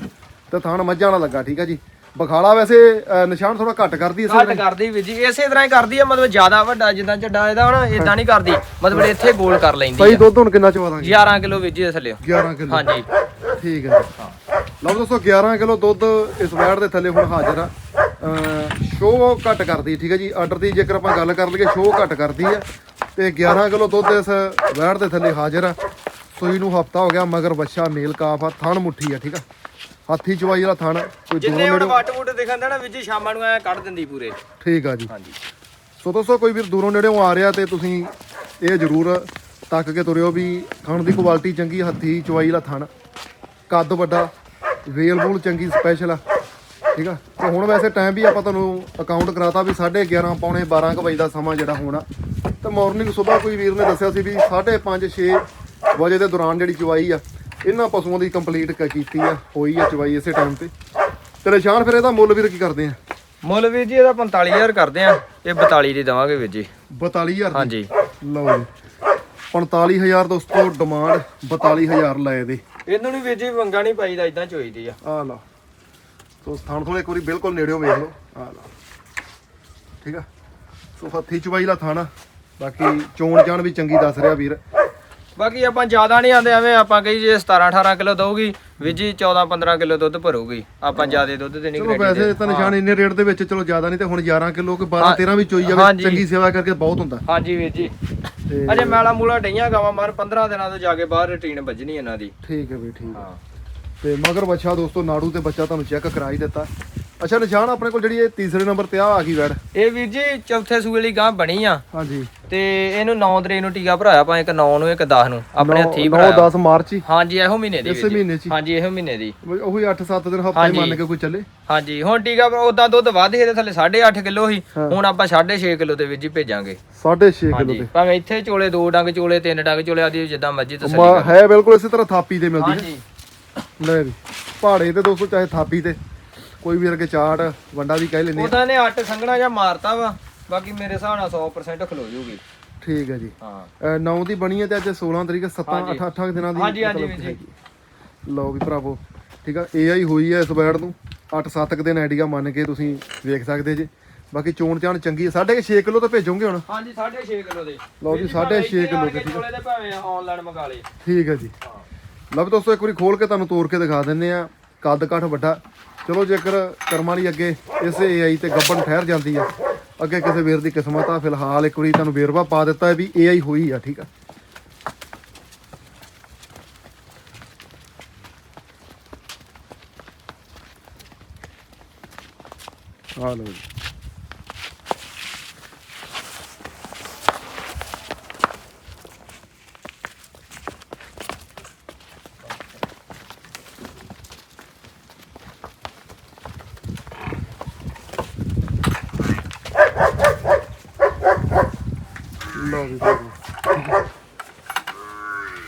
ਤੇ ਥਾਣ ਮੱਝਾਂ ਵਾਲਾ ਲੱਗਾ ਠੀਕ ਆ ਜੀ। ਬਖਾਲਾ ਵੈਸੇ ਅ, ਨਿਸ਼ਾਨ ਥੋੜਾ ਘੱਟ ਕਰਦੀ ਇਸੇ ਘੱਟ ਕਰਦੀ ਵੀਰ ਜੀ ਇਸੇ ਤਰ੍ਹਾਂ ਹੀ ਕਰਦੀ ਆ ਮਤਲਬ ਜ਼ਿਆਦਾ ਵੱਡਾ ਜਿੱਦਾਂ ਚੱਡਾ ਇਹਦਾ ਹੁਣ ਇਦਾਂ ਨਹੀਂ ਕਰਦੀ। ਮਤਲਬ ਇੱਥੇ ਗੋਲ ਕਰ ਲੈਂਦੀ ਸਹੀ ਆ। ਦੁੱਧ ਹੁਣ ਕਿੰਨਾ ਚਵਾ ਦਾਂਗੇ? 11 ਕਿਲੋ ਜੀ ਦੇ ਥੱਲੇ। 11 ਕਿਲੋ। ਹਾਂਜੀ। ਠੀਕ ਹੈ ਲਓ ਦੋਸਤੋ 11 ਕਿਲੋ ਦੁੱਧ ਇਸ ਵੈੜ ਦੇ ਥੱਲੇ ਹੁਣ ਹਾਜ਼ਰ ਆ। ਸ਼ੋਅ ਘੱਟ ਕਰਦੀ ਠੀਕ ਹੈ ਜੀ? ਆਰਡਰ ਦੀ ਜੇਕਰ ਆਪਾਂ ਗੱਲ ਕਰ ਲਈਏ ਸ਼ੋਅ ਘੱਟ ਕਰਦੀ ਆ ਤੇ 11 ਕਿਲੋ ਦੁੱਧ ਇਸ ਵੈੜ ਦੇ ਥੱਲੇ ਹਾਜ਼ਰ ਆ ਸੂਈ ਨੂੰ ਹਫਤਾ ਹੋ ਗਿਆ ਮਗਰ ਬੱਚਾ ਮੇਲ ਕਾਫ ਆ ਥਣ ਮੁੱਠੀ ਆ ਠੀਕ ਆ? ਹਾਥੀ ਚਵਾਈ ਵਾਲਾ ਥਣ ਕੋਈ ਜਿੰਨੇ ਹੁਣ ਵੱਟ ਵੁੱਟ ਦਿਖਾਂਦਾ ਨਾ ਜੀ ਸ਼ਾਮਾਂ ਨੂੰ ਐ ਕੱਢ ਦਿੰਦੀ ਪੂਰੇ। ਠੀਕ ਆ ਜੀ। ਹਾਂਜੀ। ਸੋ ਦੋਸਤੋ ਕੋਈ ਵੀਰ ਦੂਰੋਂ ਨੇੜੇੋਂ ਆ ਰਿਹਾ ਤੇ ਤੁਸੀਂ ਇਹ ਜ਼ਰੂਰ ਤੱਕ ਕੇ ਤੁਰਿਓ ਵੀ ਥਣ ਦੀ ਕੁਆਲਿਟੀ ਚੰਗੀ ਹੱਥੀ ਚਵਾਈ ਵਾਲਾ ਥਣ। ਕੱਦ ਵੱਡਾ ਵੇਲ ਵੂਲ ਚੰਗੀ ਸਪੈਸ਼ਲ ਆ। ਠੀਕ ਆ? ਤੇ ਹੁਣ ਵੈਸੇ ਟਾਈਮ ਵੀ ਆਪਾਂ ਤੁਹਾਨੂੰ ਅਕਾਊਂਟ ਕਰਾਤਾ ਵੀ 11:30 ਪੌਣੇ 12 ਕੁ ਵਜੇ ਦਾ ਸਮਾਂ ਜਿਹੜਾ ਹੋਣਾ ਤੇ ਮਾਰਨਿੰਗ ਸਵੇਰ ਕੋਈ ਵੀਰ ਨੇ ਦੱਸਿਆ ਸੀ ਵੀ 5:30 6 ਵਜੇ ਦੇ ਦੌਰਾਨ ਜਿਹੜੀ ਚਵਾਈ ਆ ਇਹਨਾਂ ਪਸ਼ੂਆਂ ਦੀ ਕੰਪਲੀਟ ਕੀਤੀ ਆ ਹੋਈ ਆ ਚਵਾਈ ਇਸੇ ਟਾਈਮ ਤੇ। ਤੇ ਨਿਸ਼ਾਨ ਫਿਰ ਇਹਦਾ ਮੁੱਲ ਵੀਰ ਕੀ ਕਰਦੇ ਆ? ਮੁੱਲ ਵੀਰ ਜੀ ਇਹਦਾ 45000 ਕਰਦੇ ਆ ਇਹ 42 ਦੀ ਦਵਾਂਗੇ ਵੀਰ ਜੀ। 42000 ਦੀ? ਹਾਂਜੀ। ਲਓ ਜੀ। 45000 ਦੋਸਤੋ ਡਿਮਾਂਡ 42000 ਲਏ ਦੇ। ਇਹਨੂੰ ਨਹੀਂ ਵੀਰ ਜੀ ਵੰਗਾ ਨਹੀਂ ਪਾਈਦਾ ਇਦਾਂ ਚੋਈਦੀ ਆ। ਆ ਲਓ। ਸੋ ਸਥਾਨ ਤੋਂ ਇੱਕ ਵਾਰੀ ਬਿਲਕੁਲ ਨੇੜਿਓਂ ਵੇਖ ਲਓ। ਆ ਲਓ ਠੀਕ ਆ? ਸੋ ਹੱਥੀ ਚਵਾਈ ਲਾ ਥਾਣਾ ਬਾਕੀ ਚੋਣ ਜਾਣ ਵੀ ਚੰਗੀ ਦੱਸ ਰਿਹਾ ਵੀਰ। ਬਾਕੀ ਆਪਾਂ ਜ਼ਿਆਦਾ ਨਹੀਂ ਆਂਦੇ ਐਵੇਂ ਆਪਾਂ ਕਹੀ ਜੇ 17 18 ਕਿਲੋ ਦਊਗੀ ਜੀ 14 15 ਕਿਲੋ ਦੁੱਧ ਭਰੂਗੀ। ਆਪਾਂ ਜ਼ਿਆਦਾ ਦੁੱਧ ਤੇ ਨਹੀਂ ਚਲੋ ਗਰੰਟੀ ਵੈਸੇ ਤਾਂ ਨਿਸ਼ਾਨ ਇੰਨੇ ਰੇਟ ਦੇ ਵਿੱਚ ਚਲੋ ਜ਼ਿਆਦਾ ਨਹੀਂ ਤੇ ਹੁਣ 11 ਕਿਲੋ ਕਿ 12 ਹਾਂ, 13 ਵੀ ਚੋਈ ਜਾਵੇ ਹਾਂਜੀ। ਚੰਗੀ ਸੇਵਾ ਕਰਕੇ ਬਹੁਤ ਹੁੰਦਾ। ਹਾਂਜੀ ਵੀਰ ਜੀ। ਤੇ ਅਜੇ ਮੈਲਾ ਮੂਲਾ ਡਈਆਂ ਗਾਵਾਂ ਮਾਰ 15 ਦਿਨਾਂ ਤੋਂ ਜਾ ਕੇ ਬਾਹਰ ਰੁਟੀਨ ਵੱਜਣੀ ਇਹਨਾਂ ਦੀ। ਠੀਕ ਹੈ ਵੀ ਠੀਕ ਹੈ। ਹਾਂ। ਤੇ ਮਗਰ ਬੱਚਾ ਦੋਸਤੋ ਨਾੜੂ ਤੇ ਬੱਚਾ ਤੁਹਾਨੂੰ ਚੈੱਕ ਕਰਾ ਹੀ ਦਿੱਤਾ। ਅੱਛਾ ਨਿਸ਼ਾਨ ਆਪਣੇ ਕੋਲ ਜਿਹੜੀ ਇਹ ਤੀਸਰੇ ਨੰਬਰ ਤੇ ਆ ਆ ਗਈ ਵੈੜ। ਇਹ ਵੀਰ ਜੀ ਚੌਥੇ ਸੂਏ ਲਈ ਗਾਂ ਬਣੀ ਆ। ਹਾਂਜੀ। ਤੇ ਇਹਨੂੰ 9 ਤਰੀਕ ਨੂੰ ਟੀਕਾ ਭਰਾਇਆ ਆਪਾਂ ਇੱਕ 9 ਨੂੰ ਇੱਕ 10 ਨੂੰ। ਆਪਣੇ ਹੱਥੀ 9 ਭਰਾਇਆ 10 ਮਾਰਚ ਹੀ। ਹਾਂਜੀ ਇਹੋ ਮਹੀਨੇ ਦੀ ਇਸੇ। ਮਹੀਨੇ 'ਚ। ਹਾਂਜੀ ਇਹੋ ਮਹੀਨੇ ਦੀ। ਉਹੀ 8-7 ਦਿਨ ਹਫਤਾ ਹੀ ਹਾਂਜੀ। ਮੰਨ ਕੇ ਕੋਈ ਚੱਲੇ। ਹਾਂਜੀ ਹੁਣ ਟੀਕਾ ਉਦਾਂ ਦੁੱਧ ਵੱਧ ਇਹਦੇ ਥੱਲੇ 8.5 ਕਿਲੋ ਸੀ। ਹੁਣ ਆਪਾਂ 6.5 ਕਿਲੋ ਦੇ ਵਿੱਚ ਹੀ ਭੇਜਾਂਗੇ। 6.5 ਕਿਲੋ ਹਾਂਜੀ ਦੇ ਭਾਵੇਂ ਇੱਥੇ ਚੋਲੇ ਦੋ ਡੰਗ ਚੋਲੇ ਤਿੰਨ ਡੰਗ ਚੋਲੇ ਆਦੀ ਜਿੱਦਾਂ ਮਰਜ਼ੀ ਤਸੱਲੀ ਹੈ ਬਿਲਕੁਲ ਇਸੇ ਤਰ੍ਹਾਂ ਥਾਪੀ ਤੇ ਮਿਲਦੀ ਹਾਂਜੀ। ਹੈ ਲੈ ਵੀ ਪਹਾੜੇ ਤੇ ਦੋਸਤੋ ਚਾਹੇ ਥਾਪੀ ਤੇ ਕੋਈ ਵੀ ਅਰਗੇ ਚਾਟ ਵੰਡਾ ਵੀ ਕਹਿ ਲੈਂਦੇ ਆ। ਉਹਦਾ ਨੇ ਅੱਟ ਸੰਘਣਾ ਜਾਂ ਮਾਰਤਾ ਵਾ ਬਾਕੀ ਮੇਰੇ ਹਿਸਾਬ ਨਾਲ 100% ਖਲੋ ਜੂਗੀ। ਠੀਕ ਹੈ ਜੀ। ਹਾਂ। 9 ਦੀ ਬਣੀ ਹੈ ਤੇ ਅੱਜ 16 ਤਰੀਕ 7 ਹਾਂਜੀ। 8 8 ਦਿਨਾਂ ਦੀ ਹਾਂਜੀ, ਹਾਂਜੀ, ਜੀ। ਲਓ ਵੀ ਭਰਾਵੋ ਠੀਕ ਆ AI ਹੋਈ ਹੈ ਇਸ ਬੈਡ ਨੂੰ। 8-7 ਦਿਨ ਆਈਡੀਆ ਮੰਨ ਕੇ ਤੁਸੀਂ ਵੇਖ ਸਕਦੇ ਜੇ। ਬਾਕੀ ਚੋਣ ਚਾਣ ਚੰਗੀ ਹੈ 6.5 ਕਿਲੋ ਤਾਂ ਭੇਜੋਗੇ ਹੁਣ? ਹਾਂਜੀ 6.5 ਕਿਲੋ ਦੇ। ਲਓ ਜੀ, ਵੀਰ ਭਾਵੇਂ 6.5 ਕਿੱਲੋ ਦੇ, ਕੇ ਚੋਲੇ ਦੇ ਭਾਵੇਂ ਆਨਲਾਈਨ ਮੰਗਾ ਲੇ ਠੀਕ ਹੈ ਜੀ। ਲਓ ਵੀ ਦੋਸਤੋ ਇੱਕ ਵਾਰੀ ਖੋਲ ਕੇ ਤੁਹਾਨੂੰ ਤੋੜ ਕੇ ਦਿਖਾ ਦਿੰਦੇ ਆ ਕੱਦ ਕਾਠ ਵੱਡਾ। ਚਲੋ ਜੇਕਰ ਕਰਮਾਂ ਲਈ ਅੱਗੇ ਇਸੇ AI ਤੇ ਗੱਬਣ ਠਹਿਰ ਜਾਂਦੀ ਆ, ਅੱਗੇ ਕਿਸੇ ਵੇਰ ਦੀ ਕਿਸਮਤ ਆ, ਫਿਲਹਾਲ ਇੱਕ ਵਾਰੀ ਤੁਹਾਨੂੰ ਵੇਰਵਾ ਪਾ ਦਿੱਤਾ ਹੈ ਵੀ AI ਹੋਈ ਆ, ਠੀਕ ਆ। ਆ ਲਓ ਜੀ। ਲਓ ਵੀ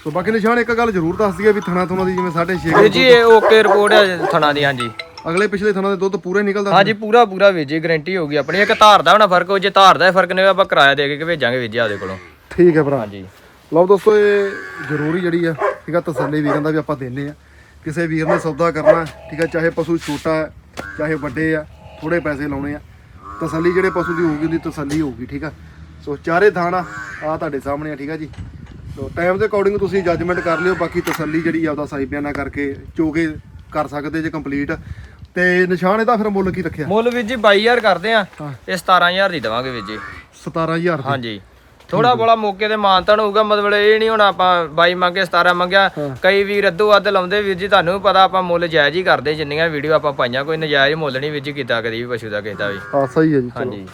ਸੋ ਬਾਕੀ ਨਿਸ਼ਾਨ ਇੱਕ ਗੱਲ ਜ਼ਰੂਰ ਦੱਸ ਦਈਏ ਵੀ ਥਣਾ ਥੁਣਾ ਦੀ ਜਿਵੇਂ 6.5 ਵੀਰ ਜੀ ਇਹ ਓਕੇ ਰਿਪੋਰਟ ਹੈ ਥਣਾ ਦੀ ਹਾਂਜੀ। ਅਗਲੇ ਪਿਛਲੇ ਥਣਾ ਦੇ ਦੁੱਧ ਪੂਰੇ ਨਿਕਲਦਾ ਹਾਂਜੀ ਪੂਰਾ ਪੂਰਾ ਵੀਰ ਜੀ ਗਾਰੰਟੀ ਹੋਗੀ ਆਪਣੀ। ਇੱਕ ਧਾਰ ਦਾ ਹੋਣਾ ਫ਼ਰਕ ਹੋ ਜੇ ਧਾਰ ਦਾ ਫ਼ਰਕ ਨਹੀਂ ਹੋਇਆ ਆਪਾਂ ਕਿਰਾਇਆ ਦੇ ਕੇ ਭੇਜਾਂਗੇ ਵੀਰ ਜੀ ਆਦੇ ਕੋਲੋਂ। ਠੀਕ ਹੈ ਭਰਾ। ਹਾਂਜੀ। ਲਓ ਦੋਸਤੋ ਇਹ ਜ਼ਰੂਰੀ ਜਿਹੜੀ ਆ ਠੀਕ ਆ ਤਸੱਲੀ ਵੀਰਾਂ ਦਾ ਵੀ ਆਪਾਂ ਦਿੰਨੇ ਆ। ਕਿਸੇ ਵੀਰ ਨੇ ਸੌਦਾ ਕਰਨਾ ਠੀਕ ਆ ਚਾਹੇ ਪਸ਼ੂ ਛੋਟਾ ਹੈ ਚਾਹੇ ਵੱਡੇ ਆ ਥੋੜੇ ਪੈਸੇ ਲਾਉਣੇ ਆ। ਤਸੱਲੀ ਜਿਹੜੇ ਪਸ਼ੂ ਦੀ ਹੋਊਗੀ ਉਹਦੀ ਤਸੱਲੀ ਹੋਊਗੀ ਠੀਕ ਆ? ਸੋ ਚਾਰੇ ਥਾਣਾ ਆ ਤੁਹਾਡੇ ਸਾਹਮਣੇ ਆ ਠੀਕ ਆ ਜੀ? ਸੋ ਟਾਈਮ ਦੇ ਅਕੋਰਡਿੰਗ ਤੁਸੀਂ ਜੱਜਮੈਂਟ ਕਰ ਲਿਓ ਬਾਕੀ ਤਸੱਲੀ ਜਿਹੜੀ ਆ ਉਹਦਾ ਸਹੀ ਬਿਆਨਾ ਕਰਕੇ ਚੋਗੇ ਕਰ ਸਕਦੇ ਜੇ ਕੰਪਲੀਟ ਤੇ ਨਿਸ਼ਾਨ ਇਹਦਾ ਫਿਰ ਮੁੱਲ ਕੀ ਰੱਖਿਆ? ਮੁੱਲ ਵੀਰ ਜੀ 22000 ਕਰਦੇ ਆ। ਇਹ 17000 ਦੀ ਦੇਵਾਂਗੇ ਵੀਰ ਜੀ। 17000 ਦੀ? ਹਾਂਜੀ। ਥੋੜਾ ਬੋਲਾ ਮੌਕੇ ਤੇ ਮਾਨਤਾਨ ਹੋਊਗਾ ਮਤਲਬ ਇਹ ਨਹੀਂ ਹੁਣ ਆਪਾਂ 22 ਮੰਗੇ 17 ਮੰਗਿਆ ਕਈ ਵੀਰ ਅੱਧੋ ਅੱਧ ਲਾਉਂਦੇ ਵੀਰ ਜੀ ਤੁਹਾਨੂੰ ਵੀ ਪਤਾ ਆਪਾਂ ਮੁੱਲ ਜਾਇਜ਼ ਹੀ ਕਰਦੇ ਜਿੰਨੀਆਂ ਵੀਡੀਓ ਆਪਾਂ ਪਾਈਆਂ ਕੋਈ ਨਜਾਇਜ਼ ਮੁੱਲ ਨਹੀਂ ਵੀਰ ਜੀ ਕੀਤਾ ਕਦੀ ਵੀ ਪਸ਼ੂ ਦਾ ਕਿਸੇ ਦਾ ਵੀ। ਹਾਂ ਸਹੀ ਹੈ ਜੀ ਹਾਂਜੀ।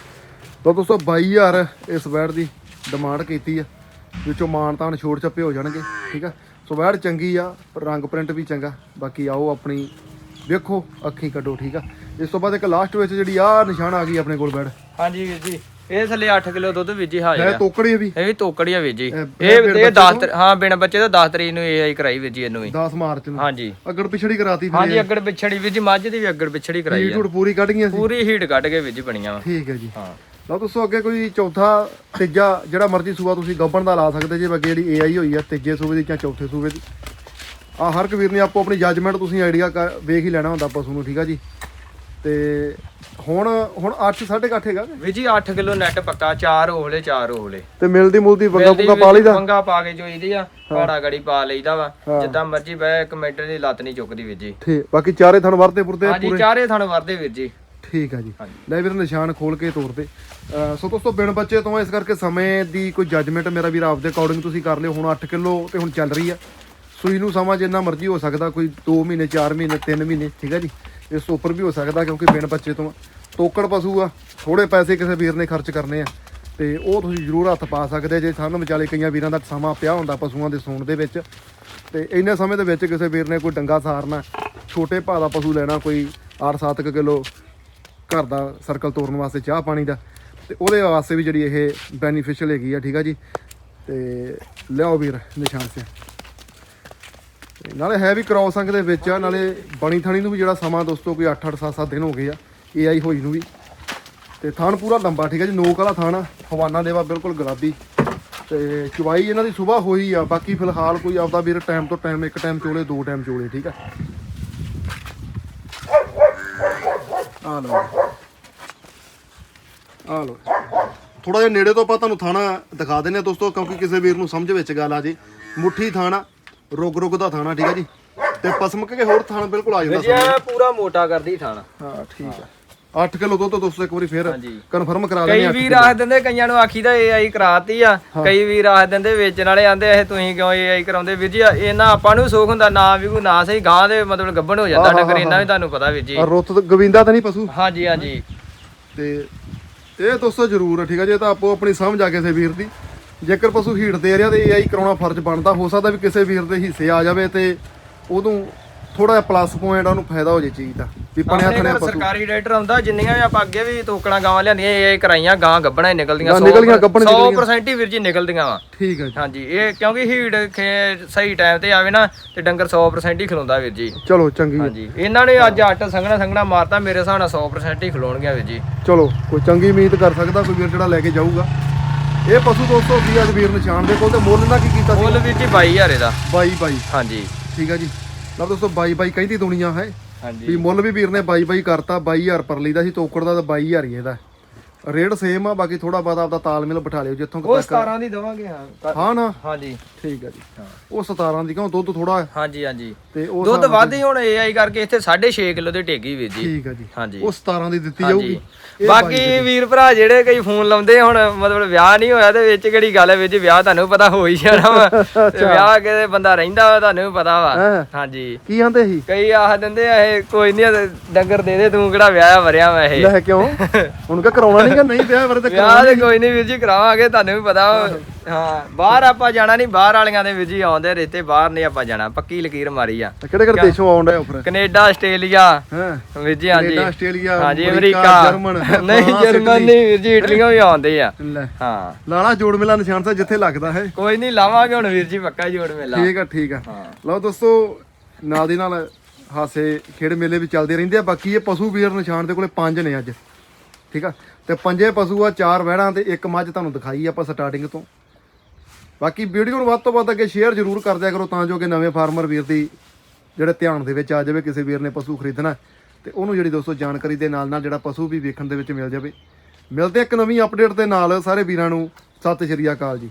ਤਾਂ ਦੋਸਤੋ 22000 ਇਸ ਵੈੜ ਦੀ ਡਿਮਾਂਡ ਕੀਤੀ ਆ ਵਿੱਚੋਂ ਮਾਨਤਾਨ ਛੋੜ ਛੱਪੇ ਹੋ ਜਾਣਗੇ ਠੀਕ ਆ? ਸੋ ਵੈੜ ਚੰਗੀ ਆ ਰੰਗ ਪ੍ਰਿੰਟ ਵੀ ਚੰਗਾ ਬਾਕੀ ਆਓ ਆਪਣੀ ਵੇਖੋ ਅੱਖੀ ਕੱਢੋ ਠੀਕ ਆ? ਇਸ ਤੋਂ ਬਾਅਦ ਇੱਕ ਲਾਸਟ ਵਿੱਚ ਜਿਹੜੀ ਆ ਨਿਸ਼ਾਨ ਆ ਗਈ ਆਪਣੇ ਕੋਲ ਵੈੜ। ਹਾਂਜੀ ਵੀਰ ਜੀ। ਇਹ ਥੱਲੇ 8 ਕਿਲੋ ਦੁੱਧ ਵੀਰ ਜੀ ਹਾਜ਼ਰ ਹੈ ਆ। ਤੋਕੜੀ ਵੀ। ਇਹ ਵੀ ਤੋਕੜੀ ਆ ਇਹ ਇਹ ਬਿਨ ਇਹ ਬੱਚੇ 10 ਹਾਂ ਬਿਨ ਬੱਚੇ ਦਾ 10 ਤਰੀਕ ਨੂੰ ਇਹ ਆਈ ਕਰਾਈ ਵੀਰ ਜੀ ਇਹਨੂੰ ਵੀ। 10 ਮਾਰਚ ਨੂੰ। ਹਾਂਜੀ। ਅਗੜ ਪਿਛੜੀ ਕਰਾਤੀ ਫਿਰ ਹਾਂਜੀ ਅੱਗੜ ਪਿਛੜੀ ਵੀਰ ਜੀ ਮੱਝ ਦੀ ਵੀ ਅੱਗੜ ਪਿਛੜੀ ਕਰਾਈ ਹੀਟ ਆ। ਪੂਰੀ ਕੱਢ ਗਈਆਂ ਸੀ। ਪੂਰੀ ਹੀਟ ਕੱਢ ਕੇ ਵੀਰ ਜੀ ਬਣੀਆਂ ਵਾ। ਠੀਕ ਹੈ ਜੀ। ਹਾਂ। ਲਓ ਦੋਸਤੋ ਅੱਗੇ ਕੋਈ ਚੌਥਾ ਤੀਜਾ ਜਿਹੜਾ ਮਰਜ਼ੀ ਸੂਆ ਤੁਸੀਂ ਗੱਬਣ ਦਾ ਲਾ ਸਕਦੇ ਜੇ ਅੱਗੇ ਜਿਹੜੀ AI ਹੋਈ ਆ ਤੀਜੇ ਸੂਬੇ ਦੀ ਜਾਂ ਚੌਥੇ ਸੂਬੇ ਦੀ। ਆ ਹਰ ਇੱਕ ਵੀਰ ਨੇ ਆਪੋ ਆਪਣੀ ਜੱਜਮੈਂਟ ਤੁਸੀਂ ਆਈਡੀਆ ਵੇਖ ਹੀ ਲੈਣਾ ਹੁੰਦਾ ਪਸ਼ੂ ਨੂੰ ਠੀਕ ਆ ਜੀ? ਤੇ ਹੁਣ ਹੁਣ 8 8.5 ਹੈਗਾ ਕਿ? ਜੀ 8 ਕਿਲੋ ਨੈਟ ਪੱਕਾ 4 ਹੋਲੇ 4 ਹੋਲੇ। ਤੇ ਮਿਲਦੀ ਮੁਲਦੀ ਵੰਗਾ ਪੁੰਗਾ ਪਾ ਲਈਦਾ? ਪੰਗਾ ਪਾ ਕੇ ਜੋਈਦੀ ਆ ਪਾੜਾ ਗੜੀ ਪਾ ਲਈਦਾ ਵਾ। ਜਿੱਦਾਂ ਮਰਜ਼ੀ ਬਹਿ ਇੱਕ ਮਿੰਟ ਦੀ ਲੱਤ ਨਹੀਂ ਚੁੱਕਦੀ ਵੀਰ ਜੀ। ਠੀਕ ਬਾਕੀ ਚਾਰੇ ਥਣ ਵਰਤੇ ਪੁਰਤੇ ਆ ਹਾਂਜੀ ਚਾਰੇ ਥਣ ਵਰਦੇ ਵੀਰ ਜੀ। ਠੀਕ ਆ ਜੀ। ਹਾਂਜੀ। ਲੈ ਵੀਰ ਨਿਸ਼ਾਨ ਖੋਲ ਕੇ ਤੋਰ ਤੇ ਅਹ ਸੋ ਦੋਸਤੋ ਬਿਨ ਬੱਚੇ ਤੋਂ ਇਸ ਕਰਕੇ ਸਮੇਂ ਦੀ ਕੋਈ ਜੱਜਮੈਂਟ ਮੇਰਾ ਵੀਰ ਆਪਦੇ ਅਕੋਰਡਿੰਗ ਤੁਸੀਂ ਕਰ ਲਿਓ। ਹੁਣ 8 ਕਿਲੋ ਤੇ ਹੁਣ ਚੱਲ ਰਹੀ ਆ। ਸੂਈ ਨੂੰ ਸਮਾਂ ਜਿੰਨਾ ਮਰਜ਼ੀ ਹੋ ਸਕਦਾ ਕੋਈ 2 ਮਹੀਨੇ 4 ਮਹੀਨੇ 3 ਮਹੀਨੇ ਠੀਕ ਆ ਜੀ? ਇਸ ਤੋਂ ਉੱਪਰ ਵੀ ਹੋ ਸਕਦਾ ਕਿਉਂਕਿ ਬਿਨ ਬੱਚੇ ਤੋਂ ਤੋਕੜ ਪਸ਼ੂ ਆ ਥੋੜੇ ਪੈਸੇ ਕਿਸੇ ਵੀਰ ਨੇ ਖਰਚ ਕਰਨੇ ਆ। ਤੇ ਉਹ ਤੁਸੀਂ ਜ਼ਰੂਰ ਹੱਥ ਪਾ ਸਕਦੇ ਜੇ ਸਾਨੂੰ ਵਿਚਾਲੇ ਕਈਆਂ ਵੀਰਾਂ ਦਾ ਸਮਾਂ ਪਿਆ ਹੁੰਦਾ ਪਸ਼ੂਆਂ ਦੇ ਸੌਣ ਦੇ ਵਿੱਚ, ਤੇ ਇੰਨੇ ਸਮੇਂ ਦੇ ਵਿੱਚ ਕਿਸੇ ਵੀਰ ਨੇ ਕੋਈ ਡੰਗਾ ਸਾਰਨਾ, ਛੋਟੇ ਭਾਅ ਦਾ ਪਸ਼ੂ ਲੈਣਾ ਕੋਈ 8-7 ਕਿਲੋ ਘਰ ਦਾ ਸਰਕਲ ਤੋੜਨ ਵਾਸਤੇ ਚਾਹ ਪਾਣੀ ਦਾ, ਤੇ ਉਹਦੇ ਵਾਸਤੇ ਵੀ ਜਿਹੜੀ ਇਹ ਬੈਨੀਫੀਸ਼ੀਅਲ ਹੈਗੀ ਆ, ਠੀਕ ਆ ਜੀ? ਤੇ ਲਿਆਓ ਵੀਰ, ਨਿਸ਼ਾਨ ਸੇ ਤੇ ਨਾਲੇ ਹੈ ਵੀ ਕ੍ਰੋਸ ਦੇ ਵਿੱਚ ਆ, ਨਾਲੇ ਬਣੀ ਥਣੀ ਨੂੰ ਵੀ ਜਿਹੜਾ ਸਮਾਂ ਦੋਸਤੋ ਕੋਈ 8-8 7-7 ਦਿਨ ਹੋ ਗਏ ਆ ਏਆਈ ਹੋਈ ਨੂੰ ਵੀ। ਤੇ ਥਾਣ ਪੂਰਾ ਲੰਬਾ, ਠੀਕ ਹੈ ਜੀ, ਨੋਕ ਵਾਲਾ ਥਾਣ ਆ, ਹਵਾਨਾ ਦੇਵਾ ਬਿਲਕੁਲ ਗੁਲਾਬੀ। ਤੇ ਚੁਬਾਈ ਇਹਨਾਂ ਦੀ ਸਵੇਰ ਹੋਈ ਆ, ਬਾਕੀ ਫਿਲਹਾਲ ਕੋਈ ਆਪਦਾ ਵੀਰ ਟਾਈਮ ਤੋਂ ਟਾਈਮ ਇੱਕ ਟਾਈਮ ਚੋਲੇ, ਦੋ ਟਾਈਮ ਚੋਲੇ, ਠੀਕ ਆ। ਆ ਲਓ ਆ ਲਓ ਥੋੜਾ ਜਿਹਾ ਨੇੜੇ ਤੋਂ ਆਪਾਂ ਤੁਹਾਨੂੰ ਥਾਣਾ ਦਿਖਾ ਦਿੰਨੇ ਆ ਦੋਸਤੋ, ਕਿਉਂਕਿ ਕਿਸੇ ਵੀਰ ਨੂੰ ਸਮਝ ਵਿੱਚ ਗੱਲ ਆ ਜੇ। ਮੁੱਠੀ ਥਾਣਾ ਰੁਗ ਰੁਗ ਦਾ ਥਾਣਾ ਠੀਕ ਹੈ ਜੀ। ਤੇ ਪਸਮਕ ਕੇ ਹੋਰ ਥਾਣਾ ਬਿਲਕੁਲ ਆ ਜਾਂਦਾ ਵੀਰ ਜੀ ਐਂ ਪੂਰਾ ਮੋਟਾ ਕਰਦੀ ਥਣ। ਹਾਂ ਠੀਕ ਆ। 8 ਕਿਲੋ ਦੁੱਧ ਦੋਸਤੋ ਇੱਕ ਵਾਰੀ ਫੇਰ। ਹਾਂਜੀ। ਕਨਫਰਮ ਕਰਾ ਕਈ ਲੈਣੇ ਵੀਰ ਆਖ ਦਿੰਦੇ ਕਈਆਂ ਨੂੰ ਆਖੀ ਦਾ ਏਆਈ ਕਰਾਤੀ ਆ। ਕਈ ਵੀਰ ਆਖ ਦਿੰਦੇ ਵੇਚਣ ਵਾਲੇ ਆਂਦੇ ਇਹ ਤੁਸੀਂ ਕਿਉਂ ਏਆਈ ਕਰਾਉਂਦੇ? ਵੀਰ ਜੀ ਇਹਨਾਂ ਆਪਾਂ ਨੂੰ ਸੁੱਖ ਹੁੰਦਾ ਨਾ ਵੀ ਕੋਈ ਨਾ ਸਹੀ ਗਾਂ ਦੇ ਮਤਲਬ ਗੱਭਣ ਹੋ ਜਾਂਦਾ ਡੰਗਰ ਇਹਨਾਂ ਵੀ ਤੁਹਾਨੂੰ ਪਤਾ ਵੀਰ ਜੀ ਆ ਰੁੱਤ ਤੇ ਗਵਿੰਦਾ ਤਾਂ ਨਹੀਂ ਪਸ਼ੂ। ਹਾਂਜੀ ਹਾਂਜੀ। ਤੇ ਇਹ ਦੋਸਤੋ ਜ਼ਰੂਰ ਠੀਕ ਹੈ ਜੇ ਤਾਂ ਆਪੋ ਆਪਣੀ ਸਮਝ ਆ ਕਿਸੇ ਵੀਰ ਦੀ। ਜੇਕਰ ਪਸ਼ੂ ਹੀਟ ਦੇ ਰਿਹਾ ਤੇ ਏਆਈ ਕਰਾਉਣਾ ਫਰਜ਼ ਬਣਦਾ ਹੋ ਸਕਦਾ ਵੀ ਕਿਸੇ ਵੀਰ ਦੇ ਹਿੱਸੇ ਆ ਜਾਵੇ ਤੇ ਉਹਨੂੰ ਥੋੜਾ ਜਿਹਾ ਪਲੱਸ ਪੁਆਇੰਟ ਉਹਨੂੰ ਫਾਇਦਾ ਹੋ ਜੇ ਚੀਜ਼ ਦਾ। ਵੀ ਥਣਿਆ ਘਰ ਪਸ਼ੂ। ਸਰਕਾਰੀ ਡਾਕਟਰ ਆਉਂਦਾ ਜਿੰਨੀਆਂ ਵੀ ਆਪਾਂ ਅੱਗੇ ਵੀ ਤੋਕੜਾਂ ਗਾਵਾਂ ਲਿਆਂਦੀਆਂ ਇਹ ਕਰਾਈਆਂ ਗਾਂ ਗੱਬਣਾ ਹੀ ਨਿਕਲਦੀਆਂ ਗਾਂ ਨਿਕਲੀਆਂ, ਗੱਭਣ ਨਿਕਲੀਆਂ। 100% ਹੀ ਵੀਰ ਜੀ ਨਿਕਲਦੀਆਂ ਵਾ। ਠੀਕ ਹੈ ਜੀ। ਹਾਂਜੀ ਇਹ ਕਿਉਂਕਿ ਹੀਟ ਸਹੀ ਟਾਈਮ ਤੇ ਆਵੇ ਨਾ ਤੇ ਡੰਗਰ 100% ਹੀ ਖਲੋਂਦਾ ਵੀਰ ਜੀ। ਚਲੋ ਚੰਗੀ। ਹਾਂਜੀ ਇਹਨਾਂ ਨੇ ਅੱਜ ਅੱਟ ਸੰਘਣਾ ਸੰਘਣਾ ਮਾਰਤਾ ਮੇਰੇ ਹਿਸਾਬ ਨਾਲ 100% ਹੀ ਖਲੋਣਗੇ ਵੀਰ ਜੀ। ਚਲੋ ਕੋਈ ਚੰਗੀ ਉਮੀਦ ਕਰ ਸਕਦਾ ਕੋਈ ਵੀਰ ਜਿਹੜਾ ਲੈ ਕੇ ਜਾਊਗਾ। ਇਹ ਪਸ਼ੂ ਦੋਸਤੋ ਕੀ ਅੱਜ ਵੀਰ ਨਿਸ਼ਾਨ ਦੇ ਕੋਲ ਤੇ ਮੁੱਲ ਦਾ ਕੀ ਕੀਤਾ ਸੀ? ਮੁੱਲ ਵੀਰ ਜੀ 22000 ਇਹਦਾ। ਬਾਈ ਬਾਈ। ਹਾਂਜੀ। ਠੀਕ ਹੈ ਜੀ। ਲਓ ਦੋਸਤੋ ਬਾਈ ਬਾਈ ਕਹਿੰਦੀ ਦੁਨੀਆ ਹੈ। ਹਾਂਜੀ। ਵੀ ਮੁੱਲ ਵੀ ਵੀਰ ਨੇ ਬਾਈ ਬਾਈ ਕਰਤਾ 22000 ਪਰ ਲਈਦਾ ਸੀ ਤੋਕੜ ਦਾ ਤਾਂ 22000 ਹੀ ਇਹਦਾ। ਰੇਟ ਸੇਮ ਆ ਬਾਕੀ ਥੋੜਾ ਬਹੁਤਾ ਆਪਦਾ ਤਾਲਮੇਲ ਬਿਠਾ ਲਿਓ ਜਿੱਥੋਂ ਕੁ ਉਹ ਤੱਕ 17 ਦੀ ਦਵਾਂਗੇ ਹਾਂ। ਹਾਂ ਨਾ? ਹਾਂਜੀ। ਠੀਕ ਹੈ ਜੀ। ਉਹ 17 ਦੀ ਕਿਉਂ? ਦੁੱਧ ਥੋੜਾ ਹਾਂਜੀ ਹਾਂਜੀ। ਤੇ ਉਹ ਦੁੱਧ ਵੱਧ ਹੀ ਹੁਣ AI ਕਰਕੇ ਇੱਥੇ 6.5 ਕਿਲੋ ਦੀ ਟੇਗੀ ਵੀਰ ਜੀ। ਠੀਕ ਹੈ ਜੀ। ਹਾਂਜੀ। ਉਹ 17 ਦੀ ਦਿੱਤੀ ਜਾਊਗੀ। ਬਾਕੀ ਵੀਰ ਭਰਾ ਜਿਹੜੇ ਕਈ ਫੋਨ ਲਾਉਂਦੇ ਹੁਣ ਮਤਲਬ ਵਿਆਹ ਨਹੀਂ ਹੋਇਆ ਤੇ ਵਿੱਚ ਕਿਹੜੀ ਗੱਲ ਹੈ ਵਿੱਚ ਵਿਆਹ ਤੁਹਾਨੂੰ ਪਤਾ ਹੋ ਹੀ ਜਾਣਾ ਵਾ। ਤੇ ਵਿਆਹ ਕਿਤੇ ਬੰਦਾ ਰਹਿੰਦਾ ਵਾ ਤੁਹਾਨੂੰ ਪਤਾ ਵਾ। ਹਾਂਜੀ। ਕੀ ਆਂਦੇ ਸੀ? ਕਈ ਆਖ ਦਿੰਦੇ ਆ ਇਹ ਕੋਈ ਨਹੀਂ ਡੰਗਰ ਦੇ ਦੇ ਤੂੰ ਕਿਹੜਾ ਵਿਆਹ ਵਰਿਆ ਵਾ ਇਹ। ਲੈ ਕਿਉਂ? ਹੁਣ ਕਾ ਕਰਾਉਣਾ ਨਹੀਂ ਕਿ ਨਹੀਂ ਵਿਆਹ ਬਾਰੇ ਤੇ ਵਿਆਹ ਤੇ ਕੋਈ ਨਹੀਂ ਵੀਰ ਜੀ ਕਰਾਵਾਂਗੇ ਤੁਹਾਨੂੰ ਵੀ ਪਤਾ। ਹਾਂ ਬਾਹਰ ਆਪਾਂ ਜਾਣਾ ਨਹੀਂ ਬਾਹਰ ਵਾਲੀਆਂ ਦੇ ਵੀਰ ਜੀ ਆਉਂਦੇ ਰਿਸ਼ਤੇ ਬਾਹਰ ਨਹੀਂ ਆਪਾਂ ਜਾਣਾ ਪੱਕੀ ਲਕੀਰ ਮਾਰੀ ਆ। ਕਿਹੜੇ ਕਿਹੜੇ ਦੇਸ਼ੋਂ ਆਉਂਦਾ ਆਫਰ ਕੈਨੇਡਾ ਆਸਟ੍ਰੇਲੀਆ ਹਾਂ? ਵੀਰ ਜੀ ਹਾਂਜੀ। ਕੈਨੇਡਾ, ਆਸਟ੍ਰੇਲੀਆ, ਹਾਂਜੀ ਅਮਰੀਕਾ। ਜਰਮਨ, ਨਹੀਂ ਜਰਮਨ ਵੀਰ ਜੀ ਇਟਲੀਆਂ ਵੀ ਆਉਂਦੇ ਆ। ਲੈ। ਹਾਂ। ਲਾਲਾ ਜੋੜ ਮੇਲਾ ਨਿਸ਼ਾਨ ਸਾਹਿਬ ਜਿੱਥੇ ਲੱਗਦਾ ਹੈ। ਕੋਈ ਨਹੀਂ ਲਾਵਾਂਗੇ ਹੁਣ ਵੀਰ ਜੀ ਪੱਕਾ ਜੋੜ ਮੇਲਾ। ਠੀਕ ਆ ਠੀਕ ਆ। ਲਓ ਦੋਸਤੋ ਨਾਲ ਦੀ ਨਾਲ ਹਾਸੇ ਖੇਡ ਮੇਲੇ ਵੀ ਚੱਲਦੇ ਰਹਿੰਦੇ ਆ। ਬਾਕੀ ਇਹ ਪਸ਼ੂ ਵੀਰ ਨਿਸ਼ਾਨ ਦੇ ਕੋਲੇ ਪੰਜ ਨੇ ਅੱਜ। ਠੀਕ ਆ? ਤੇ ਪੰਜੇ ਪਸ਼ੂ ਆ ਚਾਰ ਵਹਿੜਾਂ ਤੇ ਇੱਕ ਮੱਝ ਤੁਹਾਨੂੰ ਦਿਖਾਈ ਆਪਾਂ ਸਟਾਰਟਿੰਗ ਤੋਂ। ਬਾਕੀ ਵੀਡੀਓ ਨੂੰ ਵੱਧ ਤੋਂ ਵੱਧ ਅੱਗੇ ਸ਼ੇਅਰ ਜ਼ਰੂਰ ਕਰ ਦਿਆ ਕਰੋ ਤਾਂ ਜੋ ਕਿ ਨਵੇਂ ਫਾਰਮਰ ਵੀਰ ਦੀ ਜਿਹੜੇ ਧਿਆਨ ਦੇ ਵਿੱਚ ਆ ਜਾਵੇ ਕਿਸੇ ਵੀਰ ਨੇ ਪਸ਼ੂ ਖਰੀਦਣਾ। ਤੇ ਉਹਨੂੰ ਜਿਹੜੀ ਦੋਸਤੋ ਜਾਣਕਾਰੀ ਦੇ ਨਾਲ ਨਾਲ ਜਿਹੜਾ ਪਸ਼ੂ ਵੀ ਵੇਖਣ ਦੇ ਵਿੱਚ ਮਿਲ ਜਾਵੇ। ਮਿਲਦੇ ਆ ਇੱਕ ਨਵੀਂ ਅਪਡੇਟ ਦੇ ਨਾਲ। ਸਾਰੇ ਵੀਰਾਂ ਨੂੰ ਸਤਿ ਸ਼੍ਰੀ ਅਕਾਲ ਜੀ।